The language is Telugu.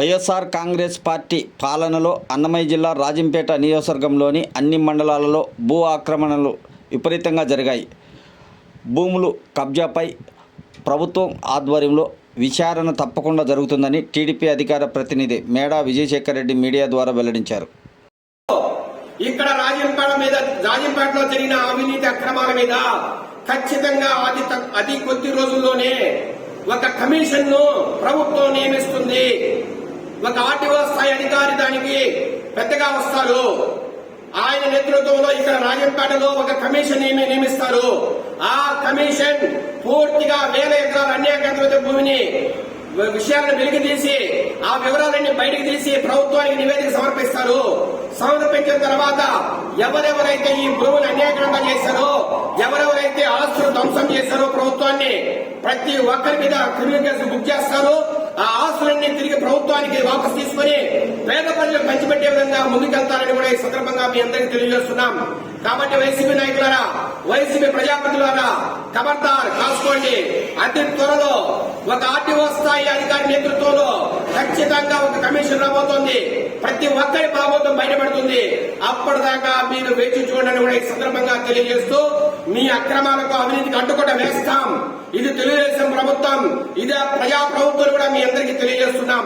వైఎస్ఆర్ కాంగ్రెస్ పార్టీ పాలనలో అన్నమయ్య జిల్లా రాజంపేట నియోజకవర్గంలోని అన్ని మండలాలలో భూ ఆక్రమణలు విపరీతంగా జరిగాయి. భూములు కబ్జాపై ప్రభుత్వం ఆధ్వర్యంలో విచారణ తప్పకుండా జరుగుతుందని టీడీపీ అధికార ప్రతినిధి మేడా విజయశేఖర్ రెడ్డి మీడియా ద్వారా వెల్లడించారు. ఇక్కడ రాజంపేట మీద రాజంపేటలో జరిగిన అవినీతి అక్రమాల మీద ఖచ్చితంగా అతి అతి కొద్ది రోజుల్లోనే ఒక కమిషన్ను ప్రభుత్వం ఒక ఆర్టీఓ స్థాయి అధికారి దానికి పెద్దగా వస్తారు. ఆయన నేతృత్వంలో ఇక్కడ రాజంపేటలో ఒక కమిషన్ నియమిస్తారు. ఆ కమిషన్ పూర్తిగా వేల ఎకరాల అన్యాయకంత్రిత భూమిని విషయాలను వెలికి తీసి ఆ వివరాలన్నీ బయటకు తీసి ప్రభుత్వానికి నివేదిక సమర్పిస్తారు. సమర్పించిన తర్వాత ఎవరెవరైతే ఈ భూములు అన్యాయకరంగా చేశారో ఎవరెవరైతే ఆస్తులు ధ్వంసం చేశారో ప్రభుత్వాన్ని ప్రతి ఒక్కరి మీద క్రిమినల్ కేసులు బుక్ చేస్తారు ఆ ఆస్తులు ఆస్తులన్నీ తిరిగి ప్రభుత్వానికి వాపస్ తీసుకుని పేద ప్రజలకు పంచిపెట్టే విధంగా ముందుకెళ్తారని కూడా ఈ సందర్భంగా మీ అందరికీ తెలియజేస్తున్నాం. కాబట్టి వైసీపీ నాయకులారా వైసీపీ ప్రజాప్రతినిధులారా ఖబర్దార్ కాసుకోండి. అతి త్వరలో ఒక ఆర్టీఓ స్థాయి అధికారి నేతృత్వంలో ఖచ్చితంగా ఒక కమిషన్ రాబోతోంది. ప్రతి ఒక్కరి భాగోతం బయటపడుతుంది. అప్పటిదాకా మీరు వేచి చూడండి కూడా ఈ సందర్భంగా తెలియజేస్తూ మీ అక్రమాలకు అవినీతికి అడ్డుకోట వేస్తాం. ఇది తెలుగుదేశం ప్రభుత్వం. ఇది ప్రజా ప్రభుత్వం కూడా మీ అందరికీ తెలియజేస్తున్నాం.